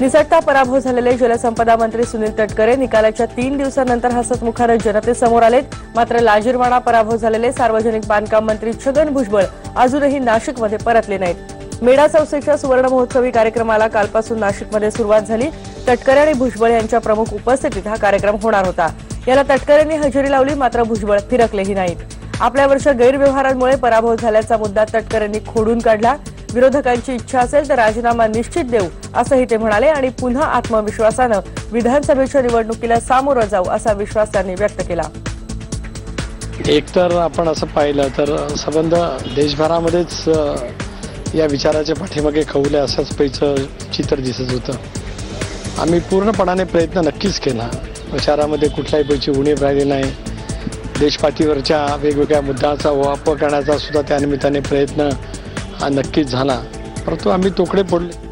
निसटता पराभव झालेले जलसंपदा मंत्री सुनील तटकरे निकालाच्या तीन दिवसानंतर हसतमुखानं जनतेसमोर आलेत. मात्र लाजीरवाणा पराभव झालेले सार्वजनिक बांधकाम मंत्री छगन भुजबळ अजूनही नाशिकमध्ये परतले नाहीत. मेढा चौसेच्या सुवर्ण महोत्सवी कार्यक्रमाला कालपासून नाशिकमध्ये सुरुवात झाली. तटकरे आणि भुजबळ यांच्या प्रमुख उपस्थितीत हा कार्यक्रम होणार होता. याला तटकरेंनी हजेरी लावली मात्र भुजबळ फिरकलेही नाहीत. आपल्या वर्ष गैरव्यवहारांमुळे पराभव झाल्याचा मुद्दा तटकरेंनी खोडून काढला. विरोधकांची इच्छा असेल तर राजीनामा निश्चित देऊ असंही ते म्हणाले आणि पुन्हा आत्मविश्वासानं विधानसभेच्या निवडणुकीला सामोरं जाऊ असा विश्वास त्यांनी व्यक्त केला. एकतर आपण असं पाहिलं तर संबंध देशभरामध्येच या विचाराच्या पाठीमागे खवले असंच पैचं चित्र दिसत होतं. आम्ही पूर्णपणाने प्रयत्न नक्कीच केला. विचारामध्ये कुठल्याही पैची उणीव राहिली नाही. देशपातीवरच्या वेगवेगळ्या मुद्द्याचा वापर करण्याचा सुद्धा त्यानिमित्ताने प्रयत्न हा नक्कीच झाला. परंतु आम्ही तोकडे पडले